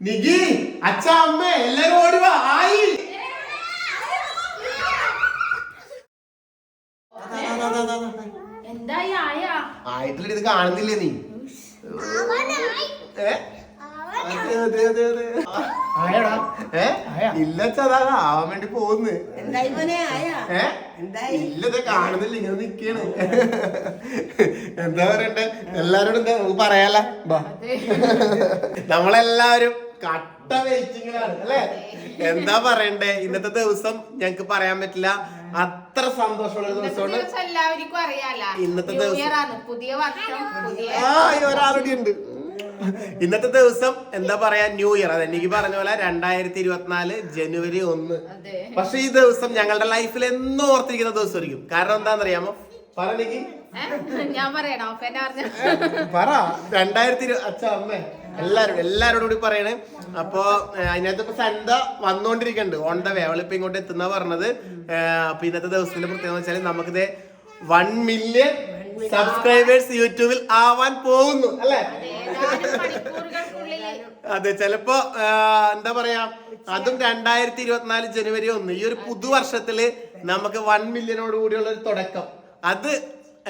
നിഗി അച്ഛ അമ്മ എല്ലാരും ഓടി വാ. ആയി. എന്തായി ആയ? ആയിട്ടില്ല ഇത് കാണുന്നില്ലേ നീ? ഇല്ല അച്ഛാ ആവാൻ വേണ്ടി പോകുന്നു. ഇല്ലത് കാണുന്നില്ല ഇങ്ങനെ നിക്കാണ്. എന്താ പറയണ്ടേ? എല്ലാരോടും എന്താ നമുക്ക് പറയാല. നമ്മളെല്ലാവരും കട്ട വെയിറ്റിങ്ങിലാണ് അല്ലേ? എന്താ പറയണ്ടേ? ഇന്നത്തെ ദിവസം ഞങ്ങക്ക് പറയാൻ പറ്റില്ല. അത്ര സന്തോഷമുള്ള ഒരു ദിവസമാണ്. എല്ലാവർക്കും അറിയാലോ. ഇന്നത്തെ ദിവസം- പുതിയ വർഷം പുതിയ ആ ഒരാളുടെ ഉണ്ട്. ഇന്നത്തെ ദിവസം എന്താ പറയാ? ന്യൂ ഇയർ അതെ എനിക്ക് പറഞ്ഞ പോലെ രണ്ടായിരത്തി ഇരുപത്തിനാല് ജനുവരി ഒന്ന്. പക്ഷെ ഈ ദിവസം ഞങ്ങളുടെ ലൈഫിൽ എന്നും ഓർത്തിരിക്കുന്ന ദിവസമായിരിക്കും കാരണം എന്താണെന്നറിയാമോ? പറഞ്ഞെങ്കിൽ ഏ? ഞാൻ പറയണോ? പറഞ്ഞ? പറ. രണ്ടായിരത്തി അച്ഛ അമ്മ. എല്ലാരും എല്ലാരോടും കൂടി പറയണേ. അപ്പോ അതിനകത്ത് ഇപ്പൊ സന്ത വന്നോണ്ടിരിക്കുന്നുണ്ട് ഓൺ ദ വേ അവളിപ്പോ ഇങ്ങോട്ട് എത്തുന്ന പറഞ്ഞത്. അപ്പൊ ഇന്നത്തെ ദിവസത്തിന്റെ പ്രത്യേകത വെച്ചാൽ നമുക്കിത് വൺ മില്യൺ സബ്സ്ക്രൈബേഴ്സ് യൂട്യൂബിൽ ആവാൻ പോകുന്നു. അല്ലെ? അതെ ചിലപ്പോ എന്താ പറയാ അതും രണ്ടായിരത്തി ഇരുപത്തിനാല് ജനുവരി ഒന്ന്. ഈ ഒരു പുതുവർഷത്തിൽ നമുക്ക് വൺ മില്യനോട് കൂടിയുള്ള ഒരു തുടക്കം. അത്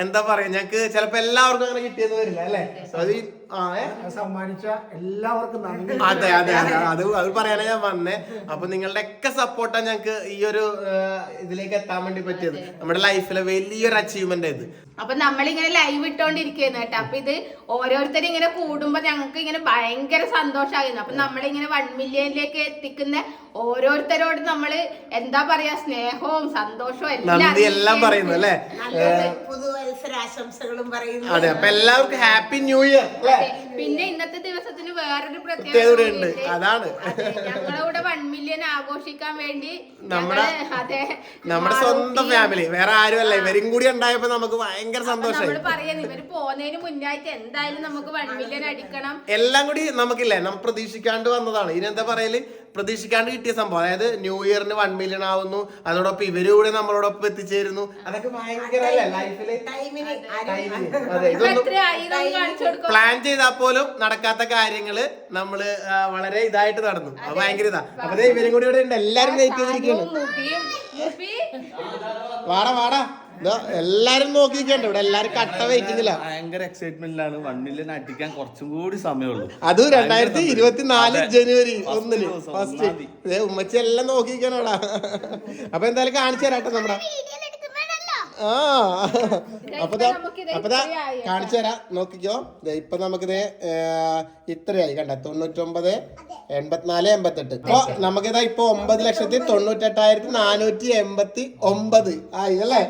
എന്താ പറയാ ഞങ്ങക്ക് ചിലപ്പോ എല്ലാവർക്കും അങ്ങനെ കിട്ടിയെന്ന് വരില്ല അല്ലെ? അത്? സമ്മാനിച്ച എല്ലാവർക്കും നന്ദി. അതെ അതെ അതെ. അത് അത് പറയാനാ ഞാൻ വന്നേ. അപ്പൊ നിങ്ങളുടെ ഒക്കെ സപ്പോർട്ടാണ് ഞങ്ങക്ക് ഈ ഒരു ഇതിലേക്ക് എത്താൻ വേണ്ടി പറ്റിയത്. നമ്മുടെ ലൈഫിലെ വലിയൊരു അച്ചീവ്മെന്റ് ഇത് അപ്പൊ നമ്മളിങ്ങനെ ലൈവ് ഇട്ടോണ്ടിരിക്കുന്നു കേട്ടോ. അപ്പൊ ഇത് ഓരോരുത്തരും ഇങ്ങനെ കൂടുമ്പോ ഞങ്ങൾക്ക് ഇങ്ങനെ ഭയങ്കര സന്തോഷമായിരുന്നു അപ്പൊ നമ്മളിങ്ങനെ വൺ മില്യണിലേക്ക് എത്തിക്കുന്ന ഓരോരുത്തരോട് നമ്മൾ എന്താ പറയാ സ്നേഹവും സന്തോഷവും എല്ലാം എല്ലാം പറയുന്നു അല്ലേ? പുതുവത്സര പുതുവത്സരാശംസകളും പറയുന്നു. അതെ അപ്പൊ എല്ലാവർക്കും ഹാപ്പി ന്യൂ ഇയർ അല്ലേ. പിന്നെ ഇന്നത്തെ ദിവസത്തിന് വേറൊരു പ്രത്യേകത ഉണ്ട്. അതാണ്. അതെ, ഞങ്ങളിവിടെ വൺ മില്യൺ ആഘോഷിക്കാൻ വേണ്ടി നമ്മുടെ- ഞങ്ങൾ അതെ നമ്മുടെ സ്വന്തം ഫാമിലി വേറെ ആരും അല്ല ഇവരും കൂടി ഉണ്ടായപ്പോ നമുക്ക് ഭയങ്കര നമ്മൾ സന്തോഷമായി. പറയുന്നത് ഇവർ പോകുന്നതിന് മുന്നായിട്ട് എന്തായാലും നമുക്ക് വൺ മില്യൺ അടിക്കണം. എല്ലാം കൂടി നമുക്കില്ലേ നമ്മൾ പ്രതീക്ഷിക്കാണ്ട് വന്നതാണ്. ഇനി എന്താ പറയൽ? പ്രതീക്ഷിക്കാണ്ട് കിട്ടിയ സംഭവം. അതായത് ന്യൂ ഇയറിന് വൺ മില്യൺ ആവുന്നു. അതോടൊപ്പം ഇവർ കൂടെ നമ്മളോടൊപ്പം എത്തിച്ചേരുന്നു. അതൊക്കെ ഭയങ്കര ലൈഫിൽ പ്ലാൻ ചെയ്താൽ പോലും നടക്കാത്ത കാര്യങ്ങൾ നമ്മൾ ആ, വളരെ ഇതായിട്ട് നടന്നു. അത്. ഭയങ്കര ഇതാ. അപ്പൊ ഇവരും കൂടി ഇവിടെ ഉണ്ട്. എല്ലാരും വെയിറ്റ് വാടാ വാടാ. ഇതാ എല്ലാരും നോക്കിക്കണ്ട ഇവിടെ എല്ലാരും കട്ട വെയിറ്റിംഗില്ല ഭയങ്കര എക്സൈറ്റ്മെന്റിലാണ് വൺ മില്യൺ അടിക്കാൻ കുറച്ചും കൂടി സമയമുള്ളൂ. അത് രണ്ടായിരത്തി ഇരുപത്തിനാല്. ജനുവരി First ഒന്നിന്. ഫസ്റ്റ് ഉമ്മച്ചെല്ലാം തീയതി. ഉമ്മച്ചി എല്ലാം നോക്കിയിരിക്കണോടാ അപ്പൊ എന്തായാലും കാണിച്ചു തരാട്ടോ നമ്മുടെ ആ. കാണിച്ചു തരാം. നോക്കിക്കോ. ഇപ്പൊ നമുക്കിത് ഇത്രയായി കണ്ട? തൊണ്ണൂറ്റൊമ്പത് എൺപത്തിനാല് എൺപത്തെട്ട്. അപ്പൊ നമുക്കിതാ ഇപ്പൊ ഒമ്പത് ലക്ഷത്തി തൊണ്ണൂറ്റെട്ടായിരത്തി നാനൂറ്റി എൺപത്തി ഒമ്പത് ആയി അല്ലേ?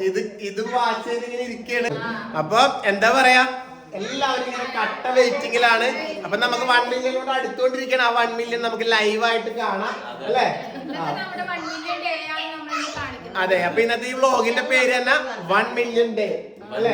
ഇത് ഇത് വാച്ച് ചെയ്ത് ഇങ്ങനെ ഇരിക്കുകയാണ് അപ്പൊ എന്താ പറയാ? എല്ലാവരും ഇങ്ങനെ കട്ട വെയിറ്റിംഗിലാണ് അപ്പൊ നമുക്ക് വൺ മില്യനോട് അടുത്തോണ്ടിരിക്കണം. ആ വൺ മില്യൺ നമുക്ക് ലൈവായിട്ട് കാണാം. അല്ലേ? അതെ അപ്പൊ ഇന്നത്തെ ഈ വ്ളോഗിന്റെ പേര് തന്നെ വൺ മില്യൺ ഡേ അല്ലേ?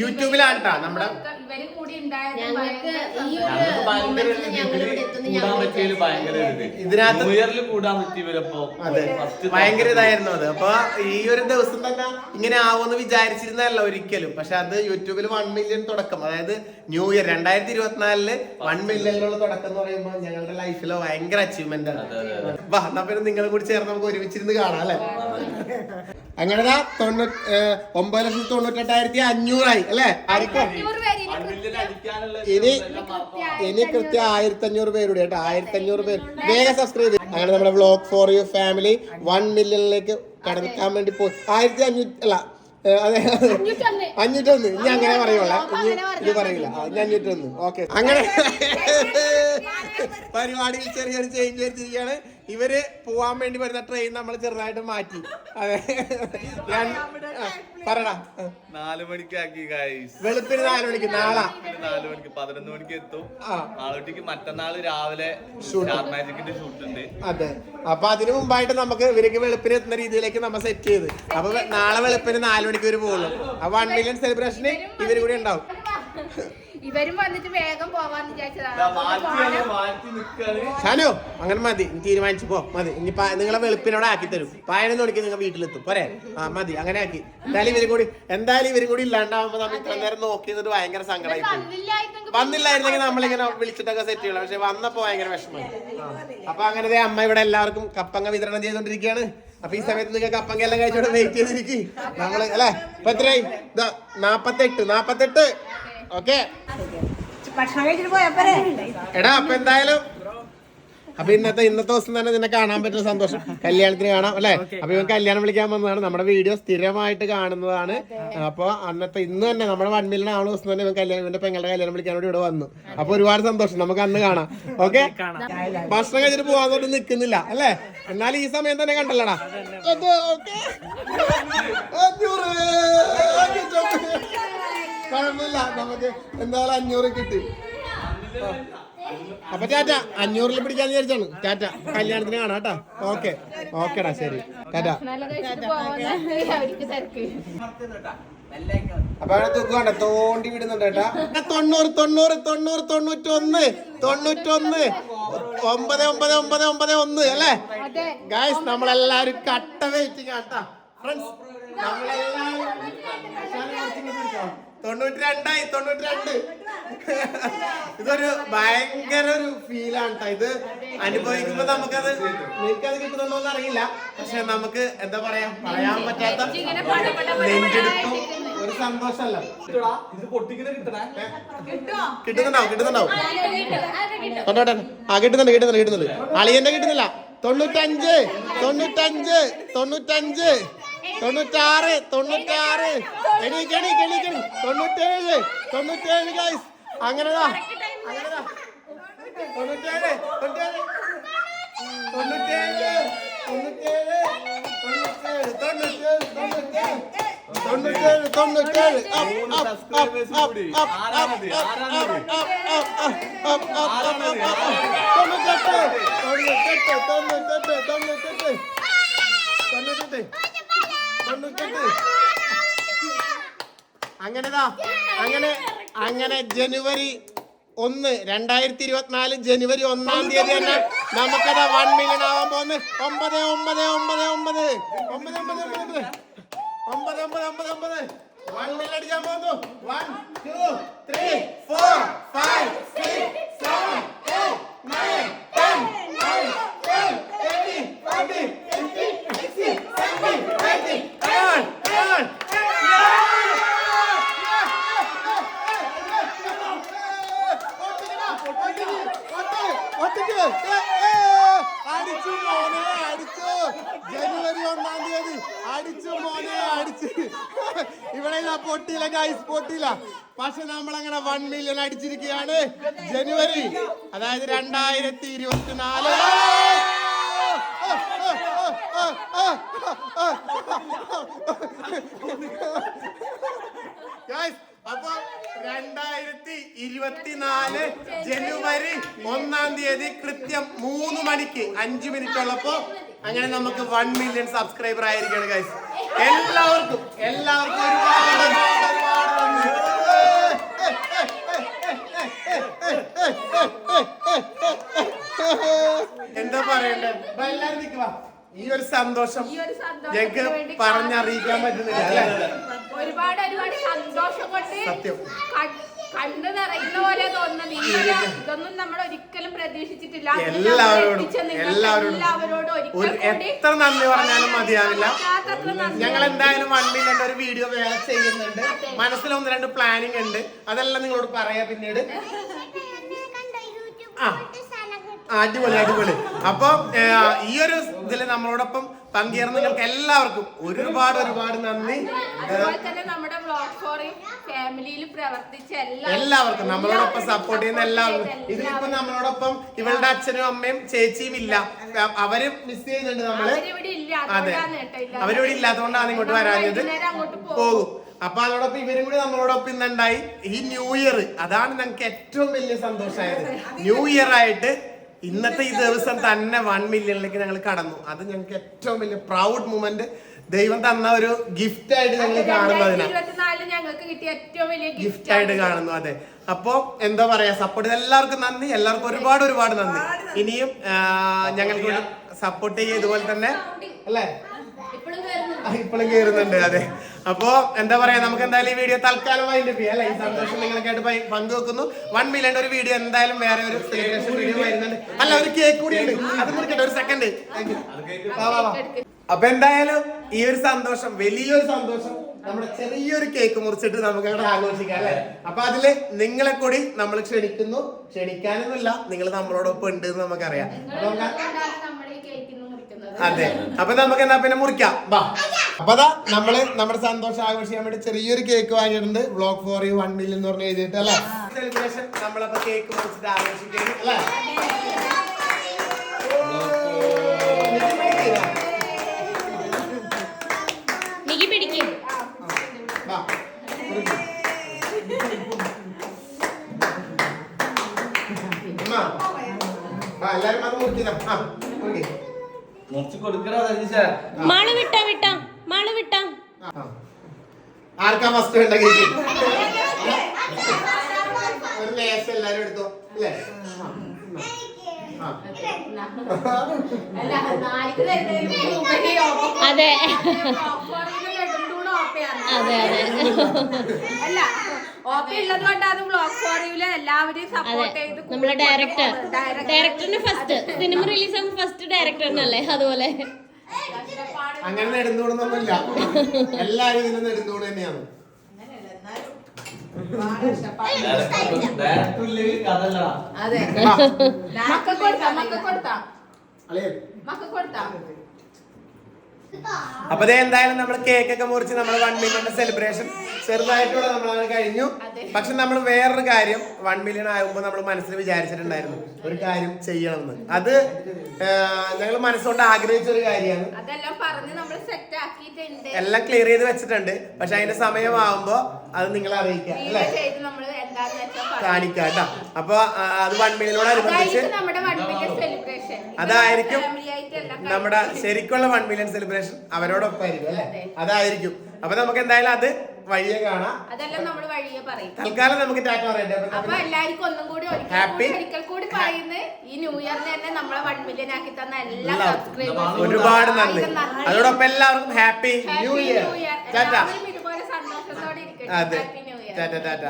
യൂട്യൂബിലാണ് നമ്മുടെ ഇവരും കൂടി ഉണ്ടായത് ഞങ്ങൾക്ക് ഭയങ്കര ഈ. ഒരു മൊമെന്റിൽ ഞങ്ങൾ ഇവിടെ എത്തുന്നു കൂടാൻ ഞങ്ങൾ പറ്റിയതിൽ ഭയങ്കര ഒരു ഇത്. ഇതിനകത്ത് ന്യൂ ഇയറിൽ കൂടാൻ പറ്റിയവരപ്പോ അതെ. ഫസ്റ്റ് ഭയങ്കര ഇതായിരുന്നു അത്. അപ്പൊ ഈ ഒരു ദിവസം തന്നെ ഇങ്ങനെ ആവുമെന്ന് വിചാരിച്ചിരുന്നല്ല ഒരിക്കലും. പക്ഷെ അത് യൂട്യൂബിൽ വൺ മില്യൺ തുടക്കം. അതായത് ന്യൂ ഇയർ രണ്ടായിരത്തി ഇരുപത്തിനാലിൽ വൺ മില്യണിലുള്ള തുടക്കം എന്ന് പറയുമ്പോൾ ഞങ്ങളുടെ ലൈഫിലെ ഭയങ്കര അച്ചീവ്മെന്റ് ആണ്. വാ എന്നാ പിന്നെ നിങ്ങളും കൂടി ചേർന്ന് നമുക്ക് ഒരുമിച്ചിരുന്ന് കാണാം അല്ലെ? അങ്ങനെ തൊണ്ണൂറ്റി ഒമ്പത് ലക്ഷത്തി തൊണ്ണൂറ്റെട്ടായിരത്തി അഞ്ഞൂറായി അല്ലെ? ഇനി ഇനി കൃത്യം ആയിരത്തി അഞ്ഞൂറ് പേരുടെ കേട്ടോ. ആയിരത്തി അഞ്ഞൂറ് പേര്. വേഗം സബ്സ്ക്രൈബ് ചെയ്യും. അങ്ങനെ നമ്മുടെ vlog for you family one മില്യണിലേക്ക് കടക്കാൻ വേണ്ടി പോയി. ആയിരത്തി അഞ്ഞൂറ്റി അല്ല അതെ അഞ്ഞൂറ്റൊന്ന്. അഞ്ഞൂറ്റൊന്ന്. ഇനി അങ്ങനെ പറയുള്ളൂ ഇനി ഇത് പറയില്ല. ഇനി അഞ്ഞൂറ്റൊന്ന്. ഓക്കെ. അങ്ങനെ പരിപാടിയിൽ ചെറിയൊരു ചേഞ്ച് വരുത്തിയിരിക്കുകയാണ്. ഇവർ പോവാൻ വേണ്ടി വരുന്ന ട്രെയിൻ നമ്മൾ ചെറുതായിട്ട് മാറ്റി. അതെ. ആ, പറടാ. നാല് മണിക്കാക്കി വെളുപ്പിന് നാല് മണിക്ക് നാളെ. നാല് മണിക്ക് പതിനൊന്ന് മണിക്ക് എത്തും. ആ. നാളോട്ടേക്ക് മറ്റന്നാൾ രാവിലെ മാജിക്കിന്റെ ഷൂട്ട് ഉണ്ട്. അതെ. അപ്പൊ അതിനു മുമ്പായിട്ട് നമുക്ക് ഇവർക്ക് വെളുപ്പിന് എത്തുന്ന രീതിയിലേക്ക് നമ്മൾ സെറ്റ് ചെയ്ത്. അപ്പൊ നാളെ വെളുപ്പിന് നാല് മണിക്ക് ഇവർ പോകുള്ളൂ. അപ്പൊ വൺ മില്യൺ സെലിബ്രേഷന് ഇവർ കൂടി ഉണ്ടാവും. ഇവരും വന്നിട്ട് വേഗം പോവാന്ന് വിചാരിച്ചതാണ്. ഷാനു അങ്ങനെ മതി. നീ തീരുമാനിച്ചു പോ. മതി. ഇനി നിങ്ങളെ വെളുപ്പിനോടെ ആക്കി തരും. പായനെന്ന് നോക്കി നിങ്ങൾ വീട്ടിലെത്തും. പോരെ? ആ മതി. അങ്ങനെ ആക്കി. എന്തായാലും ഇവരും കൂടി എന്തായാലും ഇവരും കൂടി ഇല്ലാണ്ടാവുമ്പോ നമ്മൾ ഇത്ര നേരം നോക്കി നിന്നിട്ട് ഭയങ്കര സങ്കടമായി വന്നില്ലായിരുന്നെങ്കിൽ നമ്മളിങ്ങനെ വിളിച്ചിട്ടൊക്കെ സെറ്റ് ചെയ്യണം പക്ഷെ വന്നപ്പോ ഭയങ്കര വിഷമമായി. അപ്പൊ അങ്ങനെ ദേ അമ്മ ഇവിടെ എല്ലാവർക്കും കപ്പങ്ങ വിതരണം ചെയ്തോണ്ടിരിക്കുകയാണ് അപ്പൊ ഈ സമയത്ത് നിങ്ങൾ കപ്പങ്ങ എല്ലാം കഴിച്ചോടെ വെയിറ്റ് ചെയ്തിരിക്കും. നമ്മൾ അല്ലെ? ഇപ്പൊ എത്രയായി? നാപ്പത്തെട്ട്. നാപ്പത്തെട്ട്. ഓക്കെ. എടാ അപ്പൊ എന്തായാലും? അപ്പൊ ഇന്നത്തെ ഇന്നത്തെ ദിവസം തന്നെ നിന്നെ കാണാൻ പറ്റുന്ന സന്തോഷം. കല്യാണത്തിന് കാണാം അല്ലെ? അപ്പൊ ഇവൻ കല്യാണം വിളിക്കാൻ വന്നതാണ്. നമ്മുടെ വീഡിയോ സ്ഥിരമായിട്ട് കാണുന്നതാണ്. അപ്പൊ അന്നത്തെ ഇന്ന് തന്നെ നമ്മുടെ വൺ മില്യൺ ആവുന്ന ദിവസം തന്നെ ഇവൻ കല്യാണം ഇവന്റെ പെങ്ങളുടെ കല്യാണം വിളിക്കാൻ വേണ്ടി ഇവിടെ വന്നു. അപ്പൊ ഒരുപാട് സന്തോഷം. നമുക്ക് അന്ന് കാണാം. ഓക്കെ? ഭക്ഷണം കഴിച്ചിട്ട് പോകാൻ നിക്കുന്നില്ല അല്ലെ? എന്നാലും ഈ സമയം തന്നെ കണ്ടല്ലടാ. ഓക്കെ. കുഴപ്പമില്ല നമുക്ക് എന്തായാലും അഞ്ഞൂറ് കിട്ടി. അപ്പൊ ടാറ്റ അഞ്ഞൂറിൽ പിടിക്കാന്ന് വിചാരിച്ചാണ്. ടാറ്റ കല്യാണത്തിന് കാണാം കേട്ടോ. ഓക്കെ. ഓക്കേടാ ശരി. ടാറ്റ. അപ്പൊ അവിടെ തൂക്കുവാണ്ട തോണ്ടി വിടുന്നുണ്ട് കേട്ടാ. തൊണ്ണൂറ് തൊണ്ണൂറ് തൊണ്ണൂറ് തൊണ്ണൂറ്റൊന്ന് തൊണ്ണൂറ്റൊന്ന് ഒമ്പത് ഒമ്പത് ഒമ്പത് ഒമ്പത് ഒന്ന് അല്ലേ? ഗായ്സ് നമ്മളെല്ലാരും കട്ട വെയിറ്റിംഗ് ആട്ടാ ഫ്രണ്ട്സ് നമ്മളെല്ലാരും തൊണ്ണൂറ്റി രണ്ടായി തൊണ്ണൂറ്റി രണ്ട് ഇതൊരു ഭയങ്കര ഒരു ഫീലാണ് കേട്ടോ ഇത് അനുഭവിക്കുമ്പോ നമുക്കത് നിനക്കത് കിട്ടുന്നുണ്ടോ എന്ന് അറിയില്ല. പക്ഷെ നമുക്ക് എന്താ പറയാ പറയാൻ പറ്റാത്ത നെഞ്ചെടുക്കും ഒരു സന്തോഷമല്ല. കിട്ടുന്നുണ്ടാവും കിട്ടുന്നുണ്ടാവും. ആ കിട്ടുന്നുണ്ട് കിട്ടുന്നുണ്ട് കിട്ടുന്നുണ്ട്. അളിയന്റെ കിട്ടുന്നില്ല. തൊണ്ണൂറ്റഞ്ച് തൊണ്ണൂറ്റഞ്ച് തൊണ്ണൂറ്റഞ്ച്. തൊണ്ണൂറ്റാറ് തൊണ്ണൂറ്റാറ് എണീക്ക് എണീക്ക് എണീക്ക്. തൊണ്ണൂറ്റേഴ് തൊണ്ണൂറ്റേഴ് ഗൈസ് അങ്ങനെതാ അങ്ങനെതാ തൊണ്ണൂറ്റേഴ് തൊണ്ണൂറ്റേഴ് തൊണ്ണൂറ്റേഴ് തൊണ്ണൂറ്റേഴ് തൊണ്ണൂറ്റേഴ് തൊണ്ണൂറ്റേഴ് തൊണ്ണൂറ്റേഴ് തൊണ്ണൂറ്റേഴ് തൊണ്ണൂറ്റേഴ് മൂന്ന് അങ്ങനെതാ അങ്ങനെ അങ്ങനെ ജനുവരി ഒന്ന് രണ്ടായിരത്തി ഇരുപത്തിനാല് ജനുവരി ഒന്നാം തീയതി തന്നെ നമുക്കത് വൺ മില്യൺ ആവാൻ പോകുന്നത്. ഒമ്പത് ഒമ്പത് ഒമ്പത് ഒമ്പത്. ഒമ്പത് ഒമ്പത് ഒമ്പത് ഒമ്പത്. ഒമ്പത് ഒമ്പത് ഒമ്പത് വൺ മില്യൺ അടിക്കാൻ പോകുന്നു. വൺ ടു ത്രീ ഫോർ അടിച്ചു മോനെ അടിച്ച്. ഇവിടെ പൊട്ടിയില്ല ഗൈസ് പൊട്ടിയില്ല. പക്ഷെ നമ്മളങ്ങനെ വൺ മില്യൺ അടിച്ചിരിക്കുകയാണ് ജനുവരി. അതായത് രണ്ടായിരത്തി ഇരുപത്തിനാല് ഗൈസ് അപ്പൊ രണ്ടായിരത്തി ഇരുപത്തിനാല് ജനുവരി ഒന്നാം തീയതി കൃത്യം മൂന്ന് മണിക്ക് അഞ്ചു മിനിറ്റ് ഉള്ളപ്പോ അങ്ങനെ നമുക്ക് വൺ മില്യൺ സബ്സ്ക്രൈബർ ആയിരിക്കണം ഗൈസ് എല്ലാവർക്കും എല്ലാവർക്കും ഒരുപാട്. എന്താ പറയണ്ടേ വാ, എല്ലാരും നിൽക്കുക ഈ ഒരു സന്തോഷം ഞങ്ങക്ക് വേണ്ടി പറഞ്ഞറിയിക്കാൻ പറ്റുന്നില്ല അല്ലേ ഒരുപാട് ഒരുപാട് സന്തോഷം കൊണ്ട് സത്യം. കണ്ണ് നിറയുന്ന പോലെ തോന്നുന്നത് ഇങ്ങനെ ഇതൊന്നും നമ്മൾ ഒരിക്കലും പ്രതീക്ഷിച്ചിട്ടില്ല. എല്ലാവരോടും എല്ലാവരോടും. ഒരു എത്ര നന്ദി പറഞ്ഞാലും മതിയാവില്ല. ഞങ്ങൾ എന്തായാലും വൺ മില്യൺ ഒരു വീഡിയോ വേറെ ചെയ്യുന്നുണ്ട്. മനസ്സിൽ ഒന്ന് രണ്ട് പ്ലാനിങ് ഉണ്ട്. അതെല്ലാം നിങ്ങളോട് പറയാ പിന്നീട്. ആ. അടിപൊളി അടിപൊളി. അപ്പൊ ഈ ഒരു ഇതിൽ നമ്മളോടൊപ്പം പങ്കേർന്നു നിങ്ങൾക്ക് എല്ലാവർക്കും ഒരുപാട് ഒരുപാട് നന്ദി. ഫാമിലിയിൽ പ്രവർത്തിച്ച എല്ലാവർക്കും നമ്മളോടൊപ്പം സപ്പോർട്ട് ചെയ്യുന്ന എല്ലാവർക്കും. ഇതിലിപ്പോ നമ്മളോടൊപ്പം ഇവളുടെ അച്ഛനും അമ്മയും ചേച്ചിയും ഇല്ല. അവരും മിസ് ചെയ്യുന്നുണ്ട് നമ്മൾ. അതെ. അവരിവിടെ ഇല്ലാത്തതുകൊണ്ടാണ് ഇങ്ങോട്ട് വരാഞ്ഞത്. പോകും. അപ്പൊ അതോടൊപ്പം ഇവരും കൂടി നമ്മളോടൊപ്പം ഇന്നുണ്ടായി ഈ ന്യൂ ഇയർ അതാണ് ഞങ്ങൾക്ക് ഏറ്റവും വലിയ സന്തോഷമായത്. ന്യൂ ഇയർ ആയിട്ട് ഇന്നത്തെ ഈ ദിവസം തന്നെ വൺ മില്യണിലേക്ക് ഞങ്ങൾ കടന്നു. അത് ഞങ്ങൾക്ക് ഏറ്റവും വലിയ പ്രൗഡ് മൂമെന്റ് ദൈവം തന്ന ഒരു ഗിഫ്റ്റ് ആയിട്ട് ഞങ്ങൾ കാണുന്നതിനാ ഇരുപത്തിനാലിൽ ഞങ്ങൾക്ക് കിട്ടിയ ഏറ്റവും വലിയ ഗിഫ്റ്റ് ആയിട്ട് കാണുന്നു അതെ. അപ്പോ എന്താ പറയാ സപ്പോർട്ട് എല്ലാവർക്കും നന്ദി. എല്ലാവർക്കും ഒരുപാട് ഒരുപാട് നന്ദി. ഇനിയും ഞങ്ങൾക്ക് സപ്പോർട്ട് ചെയ്യുക ഇതുപോലെ തന്നെ അല്ലേ? ഇപ്പോഴും കേറുന്നുണ്ട്. അതെ. അപ്പോ എന്താ പറയാ നമുക്ക് എന്തായാലും ഈ വീഡിയോ തൽക്കാലം അതിന്റെ അല്ലെ? ഈ സന്തോഷം നിങ്ങൾക്കായിട്ട് പങ്കുവെക്കുന്നു. വൺ മില്യൺ ഒരു വീഡിയോ എന്തായാലും വേറെ ഒരു സെലിബ്രേഷൻ വീഡിയോ വരുന്നുണ്ട്. അല്ല ഒരു കേക്ക് കൂടി ഉണ്ട്. അത് മുറിക്കട്ടെ ഒരു സെക്കൻഡ് അപ്പൊ എന്തായാലും ഈ ഒരു സന്തോഷം വലിയൊരു സന്തോഷം. നമ്മുടെ ചെറിയൊരു കേക്ക് മുറിച്ചിട്ട് നമുക്ക് അവിടെ ആഘോഷിക്കാം അല്ലെ? അപ്പൊ അതിൽ നിങ്ങളെ കൂടി നമ്മൾ ക്ഷണിക്കുന്നു. ക്ഷണിക്കാനൊന്നുമില്ല. നിങ്ങൾ നമ്മളോടൊപ്പം ഉണ്ട് എന്ന് നമുക്കറിയാം. അതെ. അപ്പൊ നമുക്ക് എന്നാ പിന്നെ മുറിക്കാം. വാ അപ്പൊ അതാ നമ്മൾ നമ്മുടെ സന്തോഷം ആഘോഷിക്കാൻ വേണ്ടി ചെറിയൊരു കേക്ക് വാങ്ങിയിട്ടുണ്ട്. Vlog for you one million എന്ന് പറഞ്ഞ് എഴുതിയിട്ട് അല്ലെ? സെലിബ്രേഷൻ നമ്മളപ്പോ കേക്ക് മുറിച്ചിട്ട് ആഘോഷിക്കുന്നു അല്ലെ? മാൾ വിട്ടാ വിട്ടാ. മാൾ വിട്ടാ. ആർക്കാ ഫസ്റ്റ് വേണ്ട കേക്ക് ഒരു ലേശം എല്ലാരും എടുത്തോ അല്ലേ? അതെ. അതെ അതെ. അല്ല ഓപ്പ ഉള്ളത് കൊണ്ടാണ് ബ്ലോക്ക് ഫോറിയിൽ എല്ലാവരെയും സപ്പോർട്ട് ചെയ്ത് നമ്മളെ ഡയറക്ടർ. ഡയറക്ടറിന് ഫസ്റ്റ് സിനിമ റിലീസ് ആകുമ്പോൾ ഫസ്റ്റ് ഡയറക്ടറിനല്ലേ അതുപോലെ. അങ്ങനെ നെടുന്തൂടുന്നൊന്നുമില്ല എല്ലാരും ഇതിന് നെടുന്തൂട് തന്നെയാണ്. അതെ. മക്ക കൊടുത്താ മക്ക കൊടുത്താ. മക്ക കൊടുത്താ. അപ്പൊ എന്തായാലും നമ്മൾ കേക്ക് ഒക്കെ മുറിച്ച് നമ്മൾ വൺ മില്യൺ സെലിബ്രേഷൻ ചെറുതായിട്ടുള്ള നമ്മൾ അത്. കഴിഞ്ഞു പക്ഷെ നമ്മൾ വേറൊരു കാര്യം വൺ മില്യൺ ആകുമ്പോൾ നമ്മൾ മനസ്സിൽ വിചാരിച്ചിട്ടുണ്ടായിരുന്നു. ഒരു കാര്യം ചെയ്യണമെന്ന്. അത് ഞങ്ങൾ മനസ്സുകൊണ്ട് ആഗ്രഹിച്ച ഒരു കാര്യമാണ് എല്ലാം ക്ലിയർ ചെയ്ത് വെച്ചിട്ടുണ്ട്. പക്ഷെ അതിന്റെ സമയമാകുമ്പോ അത് നിങ്ങളെ അറിയിക്കാം അല്ലേ. കാണിക്കാം കേട്ടോ അപ്പൊ അത് വൺ മില്യനോട് അനുബന്ധിച്ച് നമ്മുടെ വൺ മില്യൺ സെലിബ്രേഷൻ അതായിരിക്കും നമ്മുടെ ശരിക്കുള്ള വൺ മില്യൺ സെലിബ്രേഷൻ അവരോടൊപ്പം ആയിരിക്കും അല്ലെ? അതായിരിക്കും. അപ്പൊ നമുക്ക് എന്തായാലും അത് വഴിയെ കാണാം. അതെല്ലാം നമ്മൾ വഴിയെ പറയും. തൽക്കാലം നമുക്ക് ടാറ്റ പറയട്ടെ അപ്പൊ അപ്പൊ എല്ലാവർക്കും ഒന്നും കൂടി ഹാപ്പി. കൂടി ഒരിക്കൽ കൂടി പറയുന്നത് ഈ ന്യൂ ഇയറിന് തന്നെ നമ്മളെ വൺ മില്യൺ ആക്കി തന്ന എല്ലാ ഒരുപാട് നന്ദി. അതോടൊപ്പം എല്ലാവർക്കും ഹാപ്പി ന്യൂ ഇയർ ടാറ്റ. ഇതുപോലെ സന്തോഷത്തോടെ ഇരിക്കട്ടെ. ടാറ്റ ടാറ്റ.